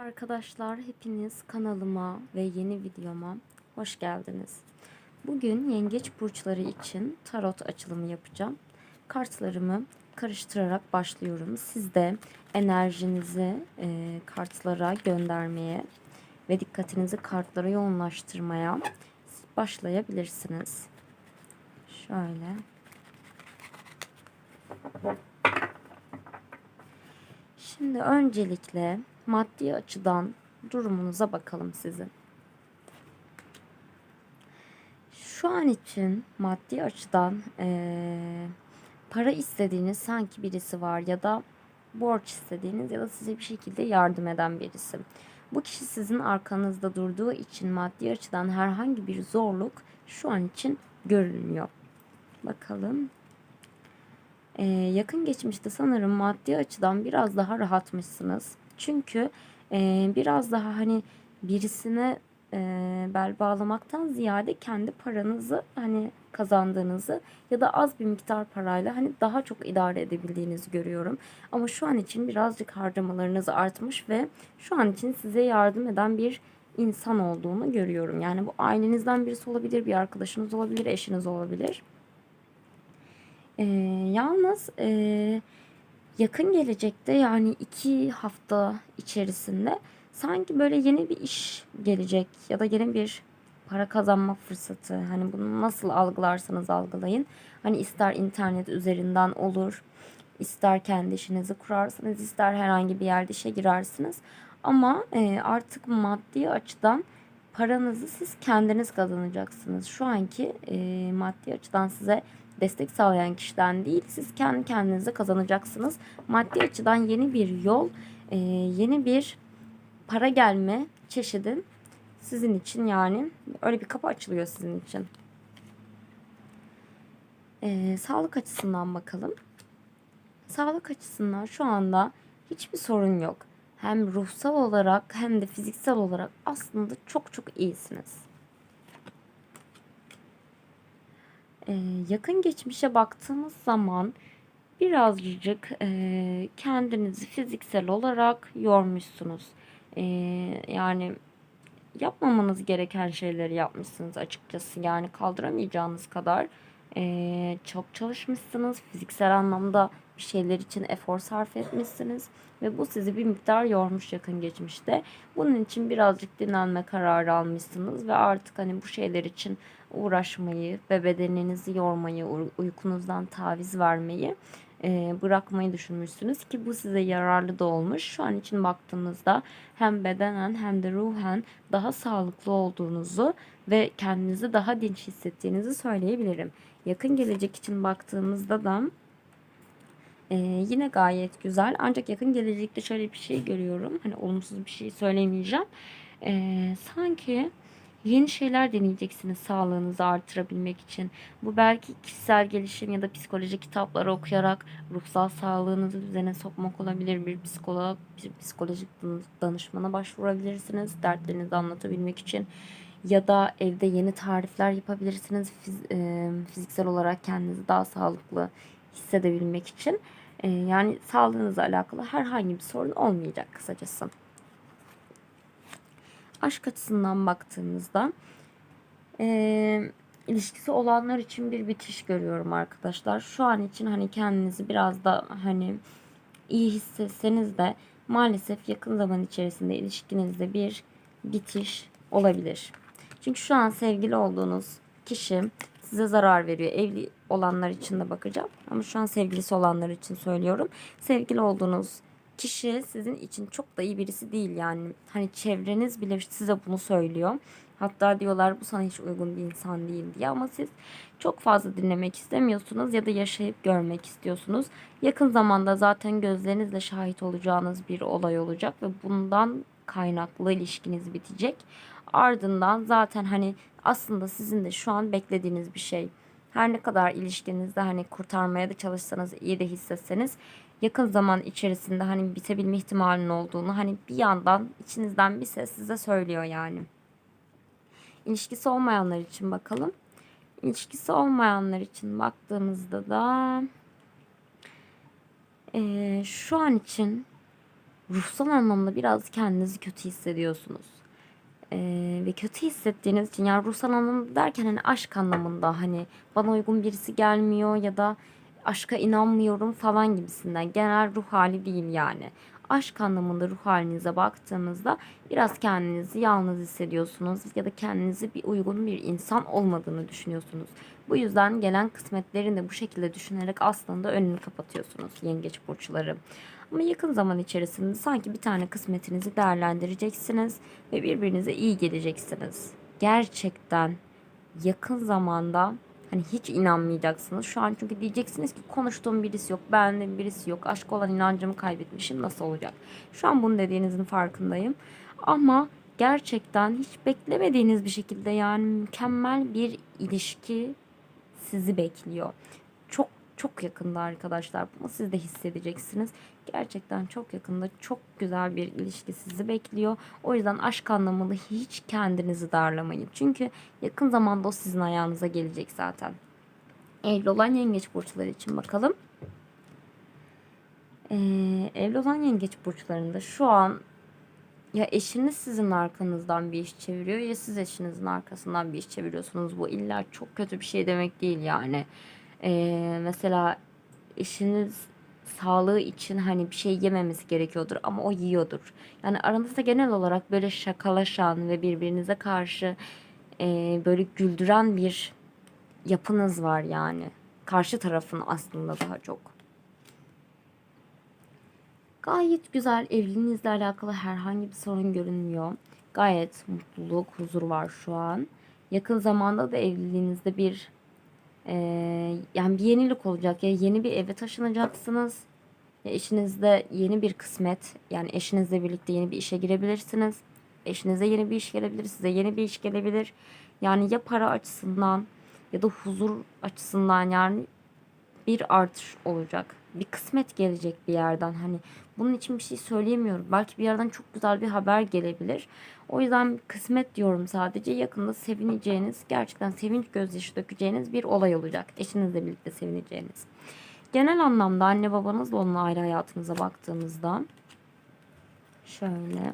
Arkadaşlar hepiniz kanalıma ve yeni videoma hoş geldiniz. Bugün yengeç burçları için tarot açılımı yapacağım. Kartlarımı karıştırarak başlıyorum. Siz de enerjinizi e, kartlara göndermeye ve dikkatinizi kartlara yoğunlaştırmaya başlayabilirsiniz. Şöyle. Şimdi öncelikle maddi açıdan durumunuza bakalım sizin. Şu an için maddi açıdan eee, para istediğiniz sanki birisi var ya da borç istediğiniz ya da size bir şekilde yardım eden birisi. Bu kişi sizin arkanızda durduğu için maddi açıdan herhangi bir zorluk şu an için görülmüyor. Bakalım. Ee, yakın geçmişte sanırım maddi açıdan biraz daha rahatmışsınız. Çünkü e, biraz daha hani birisine e, bel bağlamaktan ziyade kendi paranızı hani kazandığınızı ya da az bir miktar parayla hani daha çok idare edebildiğinizi görüyorum. Ama şu an için birazcık harcamalarınız artmış ve şu an için size yardım eden bir insan olduğunu görüyorum. Yani bu ailenizden birisi olabilir, bir arkadaşınız olabilir, eşiniz olabilir. Ee, yalnız e, yakın gelecekte yani iki hafta içerisinde sanki böyle yeni bir iş gelecek ya da yeni bir para kazanma fırsatı. Hani bunu nasıl algılarsanız algılayın. Hani ister internet üzerinden olur, ister kendi işinizi kurarsınız, ister herhangi bir yerde işe girersiniz. Ama e, artık maddi açıdan paranızı siz kendiniz kazanacaksınız. Şu anki e, maddi açıdan size destek sağlayan kişiden değil, siz kendi kendinize kazanacaksınız. Maddi açıdan yeni bir yol, e, yeni bir para gelme çeşidin sizin için yani öyle bir kapı açılıyor sizin için. E, sağlık açısından bakalım. Sağlık açısından şu anda hiçbir sorun yok. Hem ruhsal olarak hem de fiziksel olarak aslında çok çok iyisiniz. Ee, yakın geçmişe baktığımız zaman birazcık e, kendinizi fiziksel olarak yormuşsunuz. Ee, yani yapmamanız gereken şeyleri yapmışsınız açıkçası. Yani kaldıramayacağınız kadar e, çok çalışmışsınız. Fiziksel anlamda bir şeyler için efor sarf etmişsiniz. Ve bu sizi bir miktar yormuş yakın geçmişte. Bunun için birazcık dinlenme kararı almışsınız. Ve artık hani bu şeyler için uğraşmayı ve bedeninizi yormayı, uykunuzdan taviz vermeyi bırakmayı düşünmüşsünüz ki bu size yararlı da olmuş. Şu an için baktığınızda hem bedenen hem de ruhen daha sağlıklı olduğunuzu ve kendinizi daha dinç hissettiğinizi söyleyebilirim. Yakın gelecek için baktığımızda da ee, yine gayet güzel. Ancak yakın gelecekte şöyle bir şey görüyorum. Hani olumsuz bir şey söylemeyeceğim. Ee, sanki yeni şeyler deneyeceksiniz sağlığınızı artırabilmek için. Bu belki kişisel gelişim ya da psikoloji kitapları okuyarak ruhsal sağlığınızı düzene sokmak olabilir. Bir psikolog, bir psikolojik danışmana başvurabilirsiniz dertlerinizi anlatabilmek için. Ya da evde yeni tarifler yapabilirsiniz Fiz, e, fiziksel olarak kendinizi daha sağlıklı hissedebilmek için. E, yani sağlığınızla alakalı herhangi bir sorun olmayacak kısacası aşk açısından baktığımızda e, ilişkisi olanlar için bir bitiş görüyorum arkadaşlar. Şu an için hani kendinizi biraz da hani iyi hissetseniz de maalesef yakın zaman içerisinde ilişkinizde bir bitiş olabilir. Çünkü şu an sevgili olduğunuz kişi size zarar veriyor. Evli olanlar için de bakacağım. Ama şu an sevgilisi olanlar için söylüyorum. Sevgili olduğunuz kişi sizin için çok da iyi birisi değil yani. Hani çevreniz bile size bunu söylüyor. Hatta diyorlar bu sana hiç uygun bir insan değil diye ama siz çok fazla dinlemek istemiyorsunuz ya da yaşayıp görmek istiyorsunuz. Yakın zamanda zaten gözlerinizle şahit olacağınız bir olay olacak ve bundan kaynaklı ilişkiniz bitecek. Ardından zaten hani aslında sizin de şu an beklediğiniz bir şey. Her ne kadar ilişkinizde hani kurtarmaya da çalışsanız, iyi de hissetseniz yakın zaman içerisinde hani bitebilme ihtimalinin olduğunu hani bir yandan içinizden bir ses size söylüyor yani. İlişkisi olmayanlar için bakalım. İlişkisi olmayanlar için baktığımızda da e, şu an için ruhsal anlamda biraz kendinizi kötü hissediyorsunuz. Ee, ve kötü hissettiğiniz için yani ruhsal anlamda derken hani aşk anlamında hani bana uygun birisi gelmiyor ya da aşka inanmıyorum falan gibisinden genel ruh hali değil yani. Aşk anlamında ruh halinize baktığınızda biraz kendinizi yalnız hissediyorsunuz ya da kendinizi bir uygun bir insan olmadığını düşünüyorsunuz. Bu yüzden gelen kısmetlerin de bu şekilde düşünerek aslında önünü kapatıyorsunuz yengeç burçları. Ama yakın zaman içerisinde sanki bir tane kısmetinizi değerlendireceksiniz ve birbirinize iyi geleceksiniz. Gerçekten yakın zamanda hani hiç inanmayacaksınız. Şu an çünkü diyeceksiniz ki konuştuğum birisi yok, beğendiğim birisi yok, aşk olan inancımı kaybetmişim nasıl olacak? Şu an bunu dediğinizin farkındayım. Ama gerçekten hiç beklemediğiniz bir şekilde yani mükemmel bir ilişki sizi bekliyor. Çok yakında arkadaşlar. Bunu siz de hissedeceksiniz. Gerçekten çok yakında çok güzel bir ilişki sizi bekliyor. O yüzden aşk anlamında hiç kendinizi darlamayın. Çünkü yakın zamanda o sizin ayağınıza gelecek zaten. Evli olan yengeç burçları için bakalım. Ee, evli olan yengeç burçlarında şu an ya eşiniz sizin arkanızdan bir iş çeviriyor ya siz eşinizin arkasından bir iş çeviriyorsunuz. Bu illa çok kötü bir şey demek değil yani. Ee, mesela eşiniz sağlığı için hani bir şey yememesi gerekiyordur ama o yiyordur. Yani aranızda genel olarak böyle şakalaşan ve birbirinize karşı e, böyle güldüren bir yapınız var yani. Karşı tarafın aslında daha çok. Gayet güzel evliliğinizle alakalı herhangi bir sorun görünmüyor. Gayet mutluluk, huzur var şu an. Yakın zamanda da evliliğinizde bir e, yani bir yenilik olacak. Ya yeni bir eve taşınacaksınız. Ya eşinizde yeni bir kısmet. Yani eşinizle birlikte yeni bir işe girebilirsiniz. Eşinize yeni bir iş gelebilir. Size yeni bir iş gelebilir. Yani ya para açısından ya da huzur açısından yani bir artış olacak. Bir kısmet gelecek bir yerden. Hani bunun için bir şey söyleyemiyorum. Belki bir yerden çok güzel bir haber gelebilir. O yüzden kısmet diyorum sadece. Yakında sevineceğiniz, gerçekten sevinç gözyaşı dökeceğiniz bir olay olacak. Eşinizle birlikte sevineceğiniz. Genel anlamda anne babanızla olan aile hayatınıza baktığımızda şöyle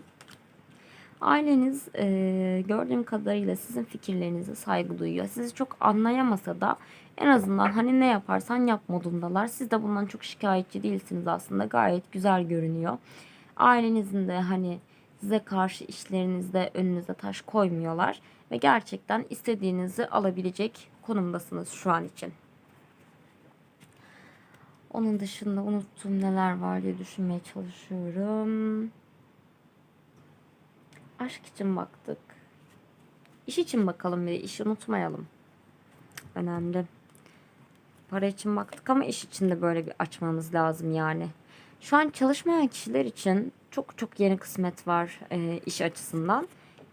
Aileniz e, gördüğüm kadarıyla sizin fikirlerinize saygı duyuyor. Sizi çok anlayamasa da en azından hani ne yaparsan yap modundalar. Siz de bundan çok şikayetçi değilsiniz aslında. Gayet güzel görünüyor. Ailenizin de hani size karşı işlerinizde önünüze taş koymuyorlar. Ve gerçekten istediğinizi alabilecek konumdasınız şu an için. Onun dışında unuttuğum neler var diye düşünmeye çalışıyorum. Aşk için baktık. İş için bakalım bir de işi unutmayalım. Önemli. Para için baktık ama iş için de böyle bir açmamız lazım yani. Şu an çalışmayan kişiler için çok çok yeni kısmet var e, iş açısından.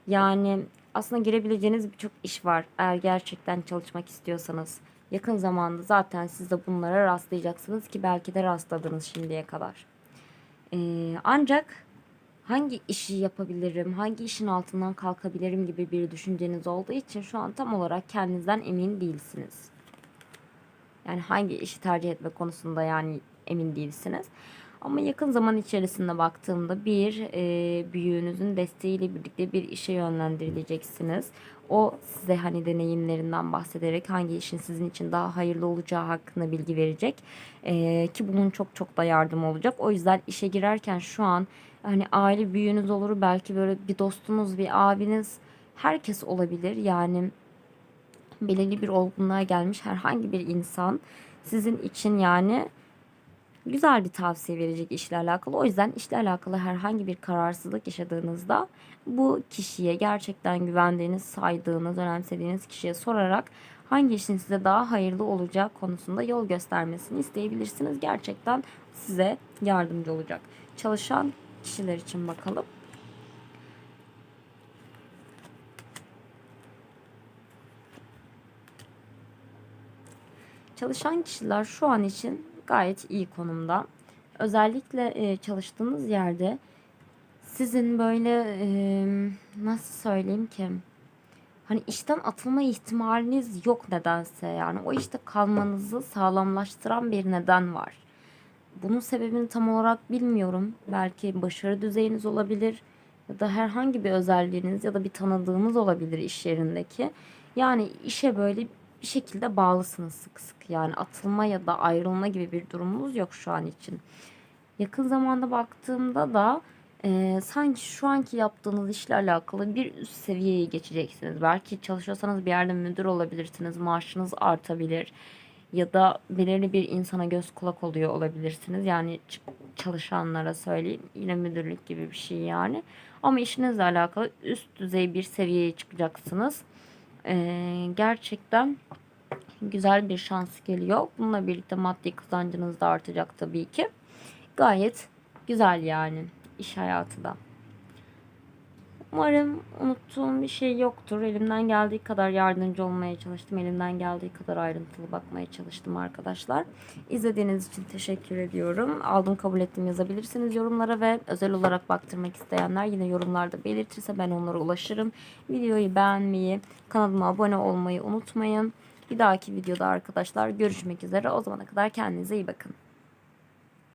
Yani aslında girebileceğiniz birçok iş var. Eğer gerçekten çalışmak istiyorsanız. Yakın zamanda zaten siz de bunlara rastlayacaksınız ki belki de rastladınız şimdiye kadar. E, ancak hangi işi yapabilirim, hangi işin altından kalkabilirim gibi bir düşünceniz olduğu için şu an tam olarak kendinizden emin değilsiniz. Yani hangi işi tercih etme konusunda yani emin değilsiniz. Ama yakın zaman içerisinde baktığımda bir e, büyüğünüzün desteğiyle birlikte bir işe yönlendirileceksiniz. O size hani deneyimlerinden bahsederek hangi işin sizin için daha hayırlı olacağı hakkında bilgi verecek. E, ki bunun çok çok da yardım olacak. O yüzden işe girerken şu an hani aile büyüğünüz olur belki böyle bir dostunuz bir abiniz herkes olabilir. Yani belirli bir olgunluğa gelmiş herhangi bir insan sizin için yani güzel bir tavsiye verecek işle alakalı. O yüzden işle alakalı herhangi bir kararsızlık yaşadığınızda bu kişiye gerçekten güvendiğiniz, saydığınız, önemsediğiniz kişiye sorarak hangi işin size daha hayırlı olacağı konusunda yol göstermesini isteyebilirsiniz. Gerçekten size yardımcı olacak. Çalışan kişiler için bakalım. Çalışan kişiler şu an için gayet iyi konumda. Özellikle e, çalıştığınız yerde sizin böyle e, nasıl söyleyeyim ki hani işten atılma ihtimaliniz yok nedense yani o işte kalmanızı sağlamlaştıran bir neden var. bunun sebebini tam olarak bilmiyorum. Belki başarı düzeyiniz olabilir ya da herhangi bir özelliğiniz ya da bir tanıdığınız olabilir iş yerindeki. Yani işe böyle bir şekilde bağlısınız sık sık. Yani atılma ya da ayrılma gibi bir durumunuz yok şu an için. Yakın zamanda baktığımda da e, sanki şu anki yaptığınız işle alakalı bir üst seviyeye geçeceksiniz. Belki çalışıyorsanız bir yerde müdür olabilirsiniz, maaşınız artabilir ya da belirli bir insana göz kulak oluyor olabilirsiniz. Yani çalışanlara söyleyeyim yine müdürlük gibi bir şey yani. Ama işinizle alakalı üst düzey bir seviyeye çıkacaksınız. Ee, gerçekten güzel bir şans geliyor. Bununla birlikte maddi kazancınız da artacak tabii ki. Gayet güzel yani iş hayatı da. Umarım unuttuğum bir şey yoktur. Elimden geldiği kadar yardımcı olmaya çalıştım. Elimden geldiği kadar ayrıntılı bakmaya çalıştım arkadaşlar. İzlediğiniz için teşekkür ediyorum. Aldım kabul ettim yazabilirsiniz yorumlara ve özel olarak baktırmak isteyenler yine yorumlarda belirtirse ben onlara ulaşırım. Videoyu beğenmeyi, kanalıma abone olmayı unutmayın. Bir dahaki videoda arkadaşlar görüşmek üzere. O zamana kadar kendinize iyi bakın.